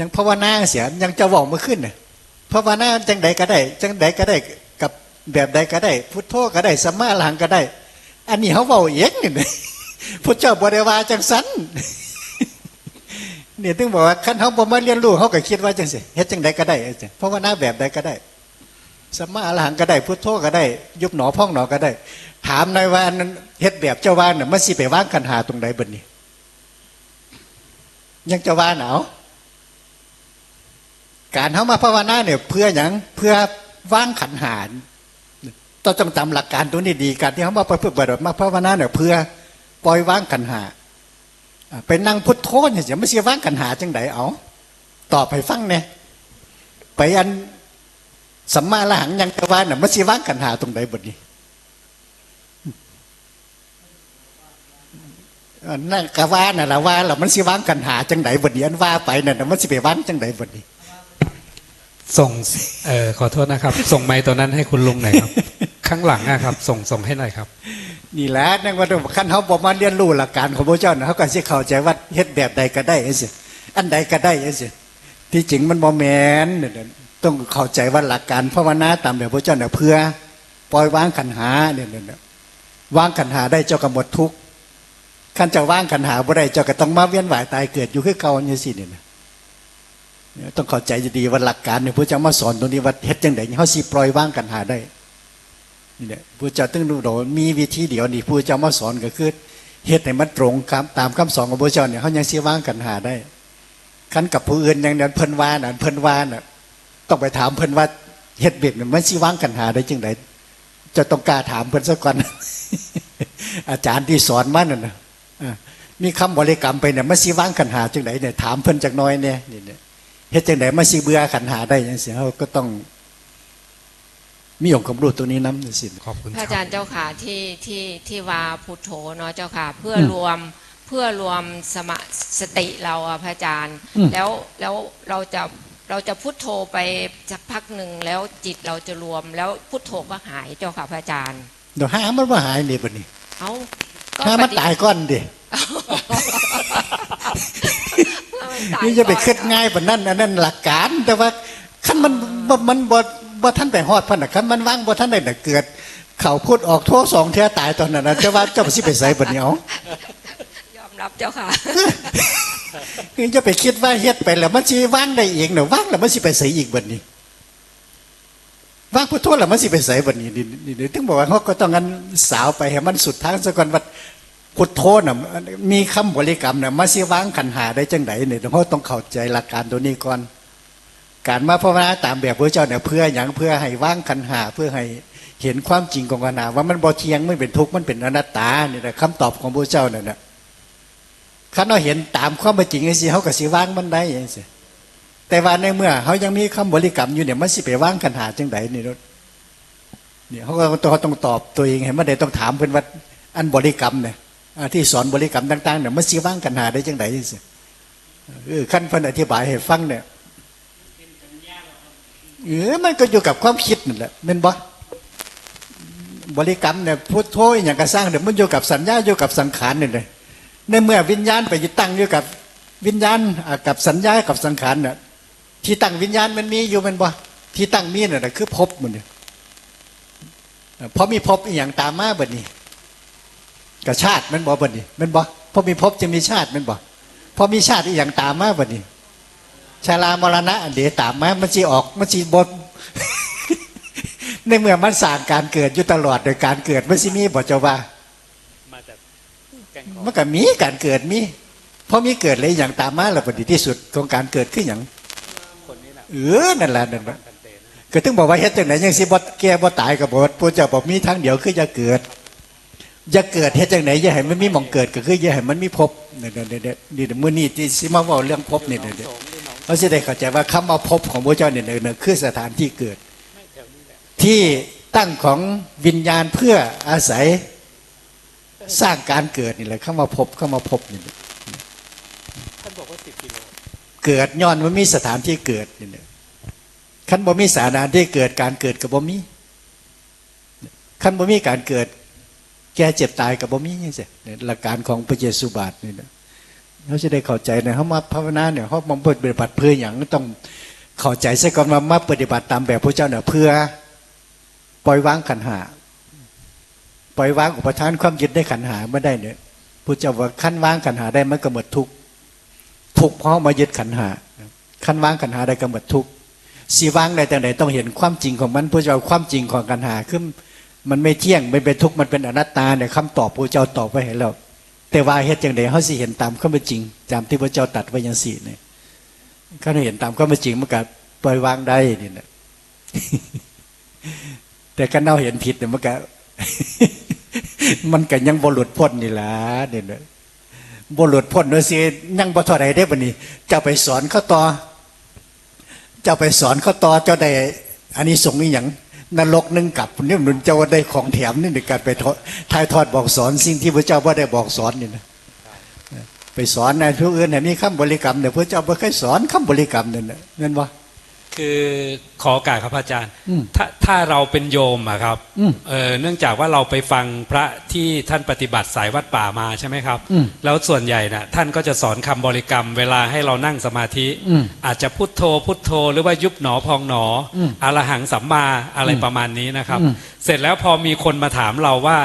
ยังภาวนาเสียยังจะบอกมาขึ้นน่ะภาวนาจังใดก็ได้จังใดก็ได้กับแบบใดก็ได้ พุทโธก็ได้สัมมาอรหังก็ได้ อันนี้เขาเว้าเองนี่นะพุทธเจ้าบริวาจังสันเนี่ยถึงบอกว่าคันเขาบ่มาเรียนรู้เขาก็คิดว่าจังสิเฮ็ดจังใดก็ได้จังภาวนาแบบใดก็ได้สัมมาอรหังก็ได้พุทโธก็ได้ ยุบหนอพ่องหนอก็ได้ ถามนายว่าอันนั้นเฮ็ดแบบเจ้าว่าน่ะมันสิไปว่างกันหาตรงไหนบิดนี้ ยังจะว่าหนาว การเขามาภาวนาเนี่ยเพื่ออย่างเพื่อว่างขันหารต้องจำจำหลักการตัวนี้ดีการที่เขามาประพฤติปฏิบัติมาภาวนาเนี่ยเพื่อปล่อยว่างขันหาอ่าไปนั่งพุทโธเนี่ยจะไม่ใช่ว่างขันหาจังไดเอาตอบให้ฟังเนี่ยไปอันสัมมาละหังยังจะว่าเนี่ยไม่ใช่ว่างขันหาตรงไหนบทนี้นั่นกะว่าน่ะละว่าแล้วมันสิว่างกันหาจังไดบดนี้อันว่าไปน่ะมันสิไปว่างจังไดบดนี้ ส่งเอ่อขอโทษนะครับ ส่งไม้ตัวนั้นให้คุณลุงหน่อยครับ ข้างหลังนะครับ ส่งส่งให้หน่อยครับนี่แหละนั่นว่าขั้นเขาบอกมาเรียนรู้หลักการของพระเจ้าน่ะเขาก็สิเข้าใจว่าเฮ็ดแบบใดก็ได้เอ้สิอันใดก็ได้เอ้สิที่จริงมันบ่แมนเนี่ยต้องเข้าใจว่าหลักการภาวนาตามแบบพระเจ้าน่ะเพื่อ ปล่อยวางขันหาเนี่ยเนี่ยเนี่ยวางขันหาได้เจ้าก็หมดทุกข์ขันจะว่างขันหาบ่ได้เจ้าก็ต้องมาเวียนว่ายตายเกิดอยู่คือเก่าอย่างนี้สิเนี่ยนะเนี่ย ต้องเข้าใจดีว่าหลักการเนี่ยพระเจ้ามาสอนตรงนี้ว่าเฮ็ดจังไดเขาสิปล่อยว่างกันหาได้นี่แหละพระเจ้าต้องรู้ว่ามีวิธีเดียวนี่พระเจ้ามาสอนก็คือเฮ็ดให้มันตรงคำตามคำสอนของพระเจ้าเนี่ยเขายังสิว่างกันหาได้คันกับผู้อื่นอย่างนั้นเพิ่นว่าน่ะเพิ่นว่าน่ะต้องไปถามเพิ่นว่าเฮ็ดเบียกเนี่ยมันสิว่างกันหาได้จังไดจะต้องกล้าถามเพิ่นซะก่อนอาจารย์ที่สอนมานั่นน่ะอ่ามีคำบริกรรมไปเนี่ยมันสิว่างกันหาจังไดเนี่ยถามเพิ่นจักน้อยเนี่ยนี่เนี่ย เฮ็ดจังไดมาสิเบื่อขันหาได้ยังเสียเขาก็ต้องมีองค์ความรู้ตัวนี้น้ำสิขอบคุณพคระรับอาจารย์เจ้าค่ะที่ที่ที่วาพุทโธเนาะเจ้าค่ะเพื่ออืมรวมเพื่อรวมสมาสติเราอะพระอาจารย์อืมแล้วแล้วเราจะเราจะพุทโธไปสักพักหนึ่งแล้วจิตเราจะรวมแล้วพุทโธก็หายเจ้าค่ะพระอาจารย์ เดี๋ยวหามันว่าหายนี่บัดนี้ เอ้าก็หามันปฏิตายก้อนดิเพื่อมั นตายนี่จะไปก่อนคิดง่ายปานนั้นอันนั้นหลักการ แต่ว่าคันมันบ่มันบ่บ่ท่านไปฮอดพันน่ะคันมันว่างบ่ท่านได้น่ะเกิด เขาพูดออกโทษสองเที่ยตายตอนนั้นนะจะว่าเจ้าสิไปใส่บัดนี้เอายอมรับเจ้าค่ะคือจะไปคิดว่าเฮ็ดไปแล้วมันสิว่างได้เองเนาะว่างแล้วมันสิไปใส่อีกบัดนี้ว่างพุทโธแล้วมันสิไปใส่บัดนี้นี่นี่นี่ถึงบอกว่าเขาก็ต้องงั้นสาวไปให้มันสุดทางซะก่อนว่า พุทโธน่ะมีคำบริกรรมน่ะมันสิว่างขันหาได้จังไดเนี่ยเขาต้องเข้าใจหลักการตัวนี้ก่อน การมาภาวนาตามแบบพระเจ้าเนี่ยเพื่ออย่างเพื่อให้ว่างขันหาเพื่อให้เห็นความจริงของขณะว่ามันบ่เที่ยงไม่เป็นทุกข์มันเป็นอนัตตาเนี่ยนะคำตอบของพระเจ้าเนี่ยนะคันเราเห็นตามความเป็นจริงไอ้สิเขาก็สิว่างมันได้ยังสิแต่ว่าในเมื่อเขายังมีคำบริกรรมอยู่เนี่ยมันสิไปว่างขันหาจังไดนี่รถเนี่ยเขาก็ต้องเขาต้องตอบตัวเองเห็นไหมได้ต้องถามเพิ่นว่าอันบริกรรมเนี่ย ที่สอนบริกรรมต่างๆเนี่ยมันสิว่างขันหาได้จังไดยังสิเออขั้นพิ่นอธิบายให้ฟังเนี่ยเออมันก็อยู่กับความคิดนั่นแหละเป็นบ่บริกรรมเนี่ยพุทโธอย่างกระสร้างเนี่ยมันอยู่กับสัญญาอยู่กับสังขารนี่เลยในเมื่อวิญญาณไปยึดตั้งอยู่กับวิญญาณกับสัญญากับสังขารเนี่ยที่ตั้งวิญญาณมันมีอยู่มันบ่ที่ตั้งมีน่ะนะคือภพมันเนี่ยพราะมีภพอีหยังตามมาแบัดนี้ กับชาติแมันบ่บัดนี้แมันบ่เพราะมีภพจะมีชาติแมันบ่เพราะมีชาติอีหยังตามมาบัดนี้ชารามรณะอันเดยวตามมามันจีออกมันจีบทในเมื่อมันสร้างการเกิดอยู่ตลอดโดยการเกิดมันสิมีบ่เจ้าว่ามาจากแกงคอมันก็มีการเกิดมีเพราะมีเกิดเลยอย่างตามมาแล้วปฏิที่สุดของการเกิดขึ้นอย่างคนนี้แหละเออนั่นแหละนั่นแหละพันเตนะก็ถึงบอกว่าเฮ็ดจังไหนยังสิบ่แก่บ่ตายก็บ่พระเจ้าบอกมีทางเดียวคืออย่าเกิด อย่าเกิดเฮ็ดจังไหนอย่าให้มันมีหม่องเกิดก็คืออย่าให้มันมีภพนี่ๆๆๆนี่มื้อนี้ที่สิมาเว้าเรื่องภพนี่หนองๆโสมหรือหนองๆเขาสิได้เข้าใจว่าคำว่าภพของพระเจ้าเนี่ยๆคือสถานที่เกิด ที่ตั้งของวิญญาณเพื่ออาศัยสร้างการเกิดนี่แหละเข้ามาพบเข้ามาพบนี่ท่านบอกว่าสิบกิโลเกิดย้อนมันมีสถานที่เกิดนี่แหละขั้นบ่มีสถานที่เกิดการเกิดกับบ่มีขั้นบ่มีการเกิด แก่เจ็บตายกับบ่มีนี่สิหลักการของพระเยซูบาทนี่นะเขาจะได้เข้าใจนี่ยเขามาภาวนาเนี่ยเขามาปฏิบัติเพื่ออย่างต้องเข้าใจซะก่อนว่ามาปฏิบัติตามแบบพระเจ้าเนี่ยเพื่อปล่อยวางขันหาปล่อยวางอุปทานความยึดได้ขันหาไม่ได้เนี่ยพระเจ้าว่าขั้นวางขันหาได้มันก็หมดทุกทุกเพราะมายึดขันหาขั้นวางขันหาได้ก็หมดทุกสีวางได้แต่ไหนต้องเห็นความจริงของมันพระเจ้าความจริงของขันหาขึ้น มันไม่เที่ยงไม่เป็นทุกข์มันเป็นอนัตตาเนี่ยคำตอบพระเจ้าตอบไว้ให้แล้ว แต่ว่าเฮ็ดจังไดเขาสิเห็นตามความเป็นจริงตามที่พระเจ้าตัดไว้ยังสี่เนี่ยเขาเห็นตามความเป็นจริงมันก็ปล่อยวางได้นี่นะแต่กันเน่าเห็นผิดเนี่ยมันก็มันก็ยังบหลุดพ้นนี่ล่ะเนี่ยนะบหลุดพ้นโดยสิยังบ่เท่าใดได้บัดนี้เจ้าไปสอนเขาต่อเจ้าไปสอนเขาต่อเจ้าได้อันนี้ส่งส์อีหยัง นรกนึงกลับนี่มันเจ้าได้ของแถมนี่ในการไปทายทอดบอกสอนสิ่งที่พระเจ้าว่าได้บอกสอนนี่นะไปสอนในผู้อื่นเนี่ยมีคำบริกรรมเนี่ยพระเจ้าบ่เคยสอนคำบริกรรมนี่นน่ะนั่นว่า คือขอโอกาสครับพระอาจารย์อืมถ้าถ้าเราเป็นโยมอะครับอืมเออเนื่องจากว่าเราไปฟังพระที่ท่านปฏิบัติสายวัดป่ามาใช่ไหมครับอืมแล้วส่วนใหญ่น่ะท่านก็จะสอนคำบริกรรม เวลาให้เรานั่งสมาธิอืมอาจจะพุทโธ พุทโธ หรือว่ายุบหนอพองหนออมอรหังสัมมาอะไรประมาณนี้นะครับอืมเสร็จแล้วพอมีคนมาถามเราว่า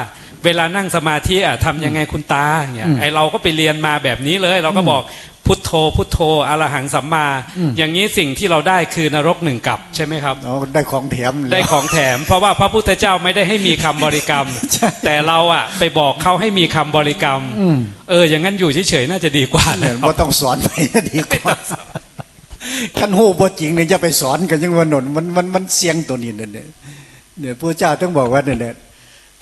เวลานั่งสมาธิอะทำยังไงคุณตาเนี่ยอืมไอเราก็ไปเรียนมาแบบนี้เลย เราก็บอก พุทโธพุทโธอรหังสัมมาอืมอย่างนี้สิ่งที่เราได้คือนรกหนึ่งกับใช่ไหมครับเอาได้ของแถมได้ของแถม เพราะว่าพระพุทธเจ้าไม่ได้ให้มีคำบริกรรมใช่แต่เราอะไปบอกเขาให้มีคำบริกรรมอืมเออ อย่างนั้นอยู่เฉยๆน่าจะดีกว่าเนี่นะยครับว่าต้องสอนไปดีกว่าขั้นหูบ่จริงเนี่ยจะไปสอนกันยังวันนนมันมันมันเสียงตัวนี้เนี่ยเนี่ยเนี่ยพระเจ้าต้องบอกว่าเนี่ยเนี่ย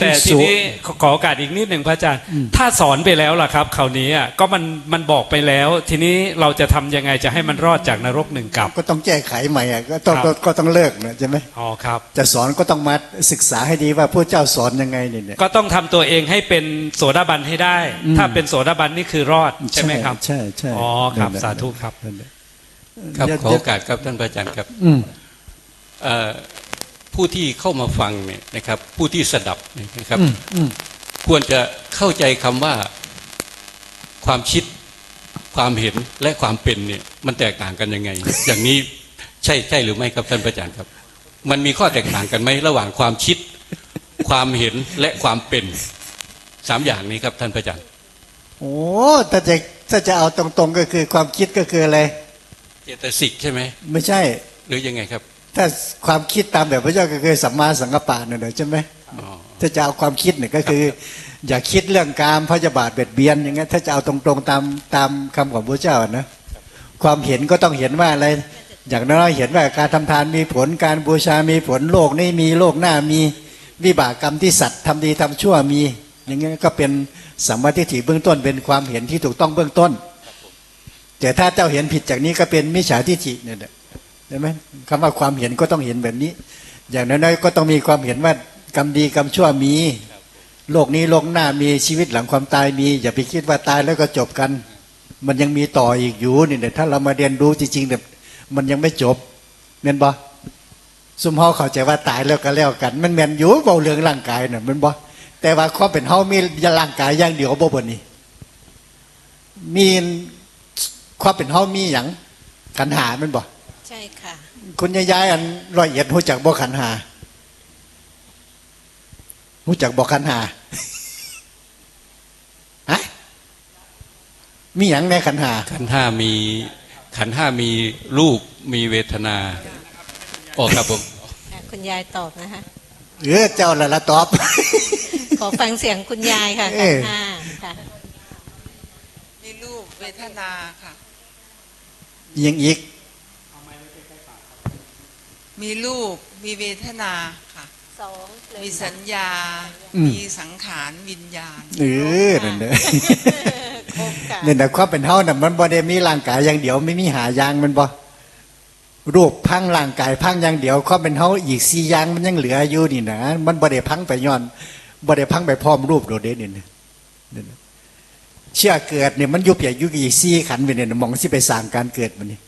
แต่ทีนี้ขอขอโอกาสอีกนิดหนึ่งพระอาจารย์อืมถ้าสอนไปแล้วล่ะครับคราวนี้อะก็มันมันบอกไปแล้ว ทีนี้เราจะทำยังไงจะให้มันรอดจากนรกหนึ่งกับ ก็ต้องแก้ไขใหม่อะก็ต้องครับก็ก็ต้องเลิกนะใช่ไหมอ๋อครับ จะสอนก็ต้องมาศึกษาให้ดีว่าพระเจ้าสอนยังไงเนี่ยเนี่ยก็ต้องทำตัวเองให้เป็นโสดาบันให้ได้อืมถ้าเป็นโสดาบันนี่คือรอดใช่ไหมครับ ใช่ใช่อ๋อครับนั่นแหละสาธุครับนั่นแหละครับเดี๋ยวขอโอกาสครับท่านพระอาจารย์ครับอืมเอ่อ ผู้ที่เข้ามาฟังเนี่ยนะครับ ผู้ที่สดับเนี่ยนะครับอืมอืมควรจะเข้าใจคำว่าความคิดความเห็นและความเป็นเนี่ยมันแตกต่างกันยังไง อย่างนี้ใช่ใช่หรือไม่ครับท่านพระอาจารย์ครับ มันมีข้อแตกต่างกันไหมระหว่างความคิด ความเห็นและความเป็นสามอย่างนี้ครับท่านพระอาจารย์โอ้ถ้าจะถ้าจะเอาตรงๆก็คือความคิดก็คืออะไร เจตสิกใช่ไหมไม่ใช่ หรือยังไงครับ ถ้าความคิดตามแบบพระเจ้าก็คือสัมมาสังกปปะนั่นแหละใช่ไหมถ้าจะเอาความคิดเนี่ยก็คือ อย่าคิดเรื่องการพยาบาทเบียดเบียนอย่างเงี้ยถ้าจะเอาตรงๆตามตามคำของพระเจ้านะความเห็นก็ต้องเห็นว่าอะไร อย่างน้อยเห็นว่าการทำทานมีผลการบูชามีผลโลกนี้มีโลกหน้ามีวิบากกรรมที่สัตว์ทำดีทำชั่วมี อย่างเงี้ยก็เป็นสัมมาทิฏฐิเบื้องต้นเป็นความเห็นที่ถูกต้องเบื้องต้น แต่ถ้าเจ้าเห็นผิดจากนี้ก็เป็นมิจฉาทิฏฐิเนี่ยแหละ ใช่ไหมคำว่าความเห็นก็ต้องเห็นแบบนี้ อย่างน้อยๆก็ต้องมีความเห็นว่ากรรมดีกรรมชั่วมี โลกนี้โลกหน้ามีชีวิตหลังความตายมี อย่าไปคิดว่าตายแล้วก็จบกัน มันยังมีต่ออีกอยู่นี่เนี่ยถ้าเรามาเรียนรู้จริงๆเนี่ยมันยังไม่จบเม่นบ่ซุมเฮาเข้าใจว่าตายแล้วก็แล้วกัน มันแมนอยู่เบาเรื่องร่างกายน่ะแมันบ่แต่ว่าความเป็นเฮามีร่างกายอย่างเดียวบ่บ่นี่มีความเป็นเฮามีหยังขันหามันบ่ใช่ ค่ะ คุณยายายอันร้อยเอ็ดหูจักบ่ขันหาหูจักบ่ขันหาฮะมีหยังในขันหา ขันธ์ห้ามีขันธ์ห้ามีรูปมีเวทนาออกครับผมอะคุณยายตอบนะคะเออเจ้าละละตอบ ขอฟังเสียงคุณยายค่ะเอ๊ะขันห้าค่ะ มีรูปเวทนาค่ะยังอีก มีรูป มีเวทนาค่ะ สองเลยมีสัญญา อืม มีสังขารวิญญาณ เออนั่นเด้อครบค่ะนี่นะความเป็นเฮาน่ะมันบ่ได้มีร่างกายอย่างเดียวไม่มีหาอย่างมันบ่รูปพังร่างกายพังอย่างเดียวความเป็นเฮาอีกสี่อย่างมันยังเหลืออยู่นี่นะมันบ่ได้พังไปย้อนบ่ได้พังไปพร้อมรูปโดดเด่นนี่นะนั่นน่ะเชื่อเกิดเนี่ยมันยุบใหญ่ยุบอีกสี่ขันไปเนี่ยมองสิไปสร้างการเกิดมันนี่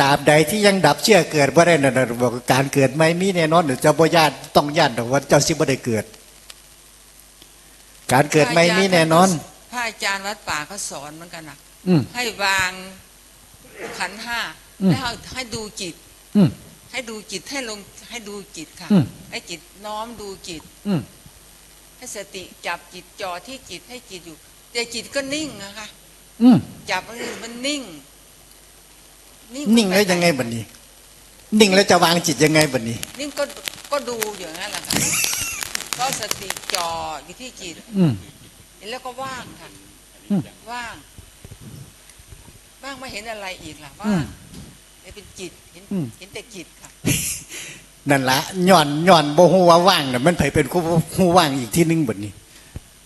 ตราบใดที่ยังดับเชื่อเกิดบ่ได้นั่นน่ะบอกว่าการเกิดไม่มีแน่นอนเดี๋ยวเจ้าบ่ญาติต้องญาติดอกว่าเจ้าสิบ่ได้เกิด การเกิดไม่มีแน่นอนพระอาจารย์วัดป่าเขาสอนเหมือนกันนะอืมให้วางขันธ์ห้าอืมแล้วให้ให้ดูจิตอืมให้ดูจิตให้ลงให้ดูจิตค่ะอืมให้จิตน้อมดูจิตอืมให้สติจับจิตจ่อที่จิตให้จิตอยู่ แต่จิตก็นิ่งนะคะอืมจับมันมันนิ่ง นิ่งแล้วยังไงบัดนี้ นิ่งแล้วจะวางจิตยังไงบัดนี้ นิ่งก็ก็ดูอย่างนั้นแหละค่ะก็สติจ่ออยู่ที่จิตอืมแล้วก็ว่างค่ะอืมว่างว่างไม่เห็นอะไรอีกล่ะอืว่ามงเลยเป็นจิตเห็นอืมเห็นแต่จิตค่ะนั่นละย้อนย้อนบ่ฮู้ว่าว่างน่ะมันไผเป็นผู้ฮู้ว่างอีกที่หนึงบัดนี้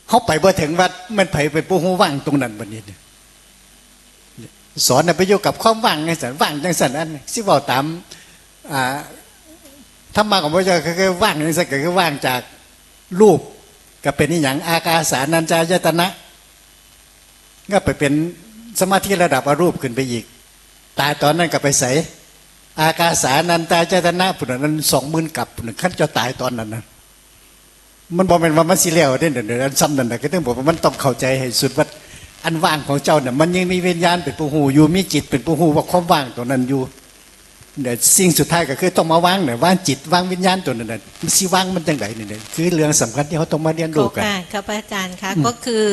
เฮาไปบ่ถึงว่ามันไผเป็นผู้ฮู้ว่างตรงนั้นบัดนี้เนี่ย สอนน่ะไปอยู่กับความว่างจังซั่นว่างจังซั่นอันสิเว้าตามอ่าธรรมะของพระเจ้าคือว่างจังซั่นก็คือว่างจากรูปก็เป็นอีหยังอากาสานัญจายตนะ ก็ไปเป็นสมาธิระดับอรูปขึ้นไปอีก ตายตอนนั้นก็ไปใสอากาสานันตาเจตนะปุ่นนั้นสองหมื่นกับปุ่นขั้นจะตายตอนนั้นนะมันบอกเป็นว่ามันสิเลี้ยวเด่นเดี๋ยวอันซ้ำนั่นนะก็ต้องบอกว่ามันต้องเข้าใจให้สุดว่า อันว่างของเจ้าเนี่ยมันยังมีวิญญาณเป็นผู้หูอยู่มีจิตเป็นผู้หูว่าความว่างตัวนั้นอยู่เดี๋ยวสิ่งสุดท้ายก็คือต้องมาว่างเนี่ยว่างจิตว่างวิญญาณตัวนั้นน่ะมันสิว่างมันจังไดนี่เนี่ยคือเรื่องสำคัญที่เขาต้องมาเรียนขอรู้โอกันกาสครับอาจารย์คะอืมก็คือ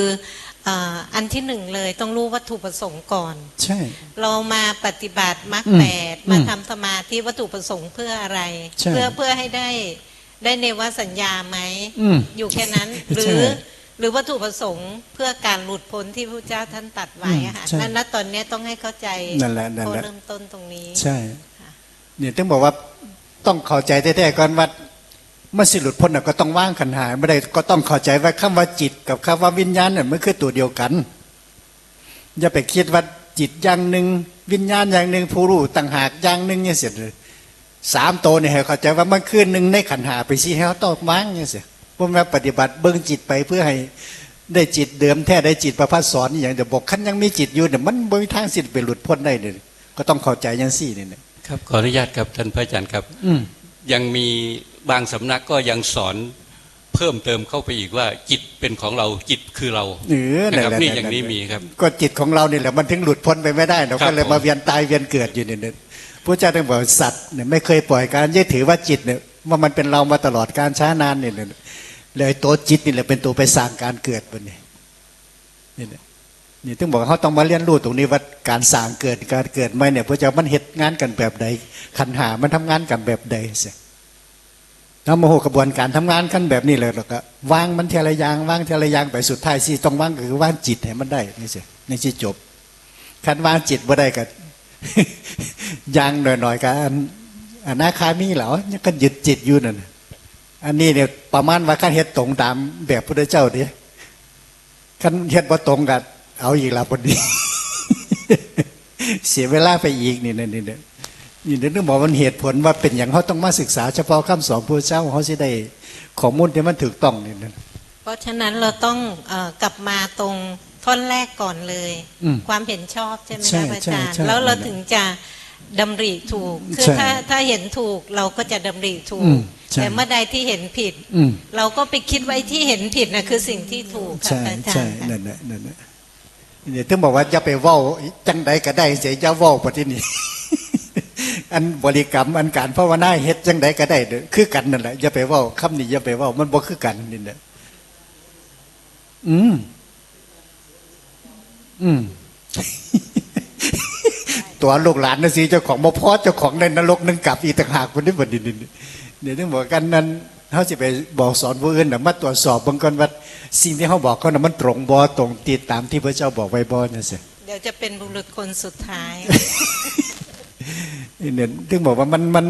อ่าอันที่หนึ่งเลยต้องรู้วัตถุประสงค์ก่อน ใช่ เรามาปฏิบัติมรรคอืมแปดอืมมาทำสมาธิวัตถุประสงค์เพื่ออะไรใช่เพื่อเพื่อให้ได้ได้เนวสัญญาไหมอืมอยู่แค่นั้นหรืใช่อ หรือวัตถุประสงค์เพื่อการหลุดพ้นที่พระเจ้าท่านตัดไว้อะค่ะอืมใช่นั่นนะตอนเนี้ยต้องให้เข้าใจนั่นแหละนั่นแหละเริ่มต้นตรงนี้ ใช่เนี่ยต้องบอกว่าต้องเข้าใจแท้ๆก่อนว่าเมื่อสิหลุดพ้นน่ะก็ต้องว่างขันหายไม่ได้ก็ต้องเข้าใจว่าคำว่าจิตกับคำว่าวิญญาณเนี่ยมันคือตัวเดียวกันอย่าไปคิดว่าจิตอย่างหนึ่งวิญญาณอย่างหนึ่งผู้รู้ต่างหากอย่างหนึ่งเนี่ยเสียเลยสามตัวเนี่ยให้เข้าใจว่ามันคือหนึ่งในขันหาไปสิให้เขาต้องว่างเนี่ยเสีย พวกเราปฏิบัติเบื้องจิตไปเพื่อให้ได้จิตเดิมแท้ได้จิตประพัดสอนอหย่างเดี๋ยวบอกขั้นยังมีจิตอยู่เนี่ยมันบ่มีทางสิทธิ์ไปหลุดพ้นได้เนี่ยก็ต้องเข้าใจอย่างสี่เนี่ยครับขออนุญาตครับท่านพระอาจารย์ครับ อืมยังมีบางสำนักก็ยังสอนเพิ่มเติมเข้าไปอีกว่าจิตเป็นของเราจิตคือเราเออนะครับแหละนี่แหละอย่างนี้มีครับ ก็จิตของเรานี่แหละมันถึงหลุดพ้นไปไม่ได้เราครัก็บเลยผมมาเวียนตายเวียนเกิดอยู่เนี่ยพระเจ้าถึงบอกสัตว์เนี่ยไม่เคยปล่อยการยึดถือว่าจิตเนี่ยว่ามันเป็นเรามาตลอดการช้านานเนี่ย เลยตัวจิตนี่แหละเป็นตัวไปสร้างการเกิดบนนี้นี่แหละนี่ต้องบอกเขาต้องมาเรียนรู้ตรงนี้ว่าการสร้างเกิดการเกิดไม่เนี่ยพระเจ้ามันเหตุงานกันแบบใดขันหามันทำงานกันแบบใดเสียแล้วโมโหกระบวนการทำงานกันแบบนี้เลยแล้วก็วางมันเทละยางวางเทละยางไปสุดท้ายสิต้องวางคือวางจิตให้มันได้นี่สินี่สิจบคันวางจิตบ่ได้ก็ยางหน่อยๆกันอนาคามีเหรอยังก็ยึดจิตอยู่นั่นนะ อันนี้เนี่ยประมาณว่าขั้นเฮ็ดตรงตามแบบพุทธเจ้าดิขั้นเฮ็ดบ่ตรงกันเอาอีกละพอดี เสียเวลาไปอีกนี่นี่นี่นี่นี่เดี๋ยวต้องบอกมันเหตุผลว่าเป็นอย่างเขาต้องมาศึกษา เฉพาะคำสอนพระเจ้าเขาสิได้ข้อมูลที่มันถูกต้องนี่นะเพราะฉะนั้นเราต้องเออกลับมาตรงท่อนแรกก่อนเลยอืมความเห็นชอบใช่ไหมใช่ครับอาจารย์ใช่ใช่แล้วเราถึงจะ ดำริถูก คือใช่ถ้าถ้าเห็นถูกเราก็จะดำริถูอืกมใช่แต่เมื่อใดที่เห็นผิดอืมเราก็ไปคิดไว้ที่เห็นผิดนะคือสิ่งที่ถูกค่ะใช่อาจารใช่ย์ค่ะนั่นแหละนั่นแหละเนี่ยถึงบอกว่าอย่าไปเว้าจังใดก็ได้เสียอย่าเว้าปฏินี่อันบริกรรมอันการภาวนาเฮ็ดจังใดก็ได้เด้อคือกันนั่นแหละอย่าไปเว้าคำนี้อย่าไปเว้ามันบ่คือกันนี่แหละอืมอืม ตัวลูกหลานนะสิเจ้าของบ่พอเจ้าของในนรกนึงกลับอีกต่างหากคนนี้บ่นี่นี่เดี๋ยวต้องบอกกันนั้นเขาสิไปบอกสอนผู้อื่นน่ะมาตรวจสอบบางคนว่าสิ่งที่เขาบอกเขาน่ะมันตรงบ่ตรงติดตามที่พระเจ้าบอกไว้บ่นั่นสิเดี๋ยวจะเป็นบุรุษคนสุดท้ายนี่เนี่ยถึงบอกว่ามันมัน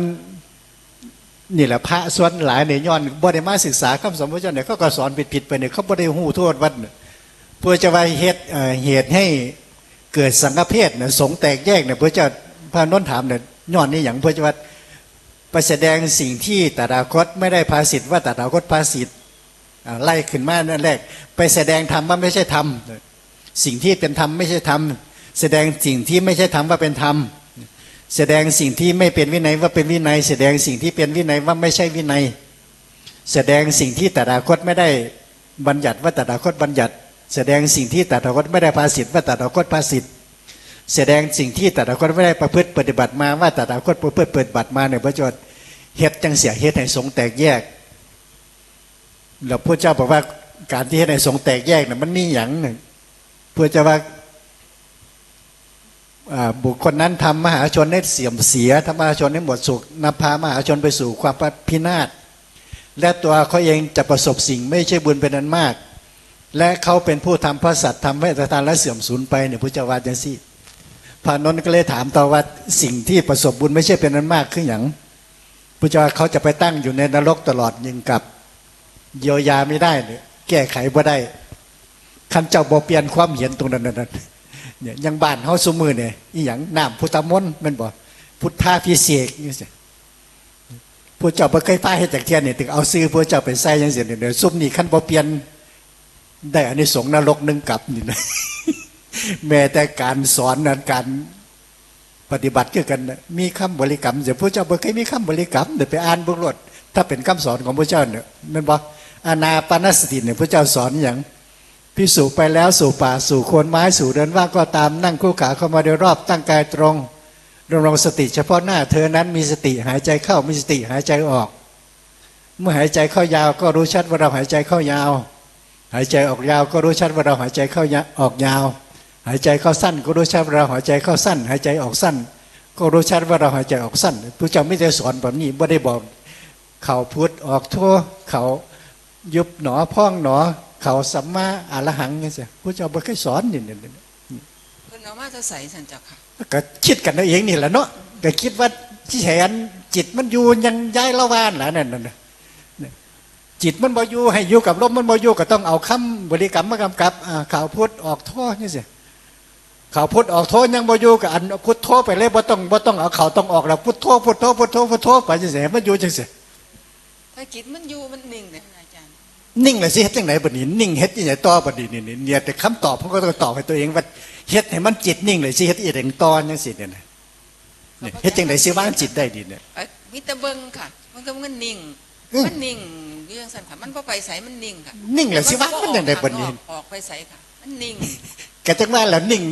นี่แหละพระส่วนหลายเนี่ยย้อนบ่ได้มาศึกษาคำสอนพระเจ้าเนี่ยเขาก็สอนผิดๆไปเนี่ยเขาบ่ได้หู้โทษวัดเนี่ยเพื่อจะไว้เหตุเอ่อเหตุให้ เกิดสังฆเพศเนี่ยสงแตกแยกเนี่ยพระเจ้าพระนนท์ถามเนี่ยย้อนนี่อย่างพระเจ้าว่าไปแสดงสิ่งที่ตถาคตไม่ได้ภาสิทธิ์ว่าตถาคตภาสิทธิ์ไล่ขึ้นมานั่นแรก ไปแสดงธรรมว่าไม่ใช่ธรรมสิ่งที่เป็นธรรมไม่ใช่ธรรมแสดงสิ่งที่ไม่ใช่ธรรมว่าเป็นธรรมแสดงสิ่งที่ไม่เป็นวินัยว่าเป็นวินัย แสดงสิ่งที่เป็นวินัยว่าไม่ใช่วินัย แสดงสิ่งที่ตถาคตไม่ได้บัญญัติว่าตถาคตบัญญัติ แสดงสิ่งที่ตถาคตไม่ได้ภาสิทธิ์ว่าตถาคตภาสิทธิ์แสดงสิ่งที่ต่ละคนไม่ได้ประพฤติปฏิบัติมาว่าต่ละคนประพฤติปฏิบัติมาเนี่ยพระเจ้าเฮ็ดจังเสียเฮ็ดให้สงแตกแยกแล้วพระเจ้าบอกว่าการที่เฮ็ดให้สงแตกแยกเนี่ยมันมีอย่างหนึ่งเพื่อจะว่าอ่าบุคคลนั้นทำมหาชนให้เสื่อมเสียทำมหาชนให้หมดสุขนำพามหาชนไปสู่ความพินาศและตัวเขาเองจะประสบสิ่งไม่ใช่บุญเป็นอันมาก และเขาเป็นผู้ทำพระสัตว์ทำให้ตทานและเสื่อมสูญไปเนี่ยพระเจ้าว่าจังซี่พระนนท์ก็เลยถามต่อว่าสิ่งที่ประสบบุญไม่ใช่เป็นอันมากคืออย่างพระเจ้าเขาจะไปตั้งอยู่ในนรกตลอดยิงกับเยียวยาไม่ได้เนี่ยแก้ไขบ่ได้คันเจ้าบ่เปลี่ยนความเห็นตรงนั้นนั้นเนี่ยอยังบ้านเฮาซุมือเนี่ยอีหยังน้ำพุทธมนต์มันบ่พุทธาพิเศษนี่สิพระเจ้าบ่เคยพาให้จากเทียนเนี่ยถึงเอาซื้อพระเจ้าไปใส่ยังเสียเนี่ยเดี๋ยวซุมนี่คันบ่เปลี่ยน ได้อันนี้สงนรกหนึงกลับนี่นะแม้แต่การสอนนั้นการปฏิบัติคือกัน มีคำบริกรรมเสียวพระเจ้าบ่เคยมีคำบริกรรมเดี๋ยวไปอ่านบุรดถ้าเป็นคำสอนของพระเจ้าเนี่ยมันบ่อานาปานสติเนี่ยพระเจ้าสอนอย่างพิสูจไปแล้วสู่ป่าสู่โคนไม้สู่เดินว่างก็ตามนั่งคู่ขาเข้ามาโดยรอบตั้งกายตรงดำรงสติ เฉพาะหน้าเธอนั้นมีสติหายใจเข้ามีสติหายใจออก เมื่อหายใจเข้ายาวก็รู้ชัดว่าเราหายใจเข้ายาว หายใจออกยาวก็รู้ชัดว่าเราหายใจเข้ายาออกยาว หายใจเข้าสั้น ก็รู้ชัดว่าเราหายใจเข้าสั้น หายใจออกสั้น ก็รู้ชัดว่าเราหายใจออกสั้นพระเจ้าไม่ได้สอนแบบนี้ไม่ได้บอก เขาพุทธออกทั่วเขายุบหนอพ่องหนอ เขาสัมมาอรหังไงเสียพระเจ้าไม่เคยสอนนี่นี่นี่เพิ่นเอามาจะใส่สันเจ้าค่ะก็คิดกันเอาเองนี่แหละเนาะก็คิดว่าที่แขนจิตมันอยู่ยังย้ายละวานแหละนั่นน่ะเนี่ย จิตมันบ่อยู่ให้อยู่กับลมมันบ่อยู่ก็ต้องเอาคำบริกรรมมากำกับอ่าข่าวพุทธออกท่อนี่สิข่าวพุทธออกโทยังบ่อยู่กับอันพุทโธไปเลยบ่ต้องบ่ต้องเอาข่าวต้องออกแล้วพุทโธพุทโธพุทโธพุทโธไปจังซี่มันอยู่จังซี่ถ้าจิตมันอยู่มันนิ่งเลยอาจารย์นิ่งเลยสิเฮ็ดจังไหนบัดนี้นิ่งเฮ็ดจังไหนต่อบัดนี้นี่นี่เนี่ยแต่คำตอบผมก็ต้องตอบให้ตัวเองว่าเฮ็ดให้มันจิตนิ่งเลยสิเฮ็ดอีหยังต่อจังซี่เนี่ยนะเนี่ยเฮ็ดจังไหนสิวางจิตได้ดีเนี่ยเอ้ยมิตรเบิงค่ะ มันก็มันนิ่งอื มมันนิ่งเรื่องสันค่ะมันพอไปใสมันนิ่งค่ะนิ่งเลยสิวางมันจังไดบัดนี้ออกออกไปใสค่ะ มันนิ่งก็จังว่าแล้วนิ่ง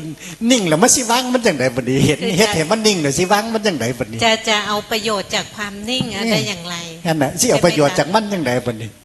นิ่งแล้วมันสิวางมันจังไดบัดนี้เฮ็ดเฮ็ดให้มันนิ่งเลยสิวางมันจังไดบัดนี้จะจะเอาประโยชน์จากความนิ่งอะได้อย่างไรนั่นน่ะสิเอาประโยชน์จากมันจังไดบัดนี้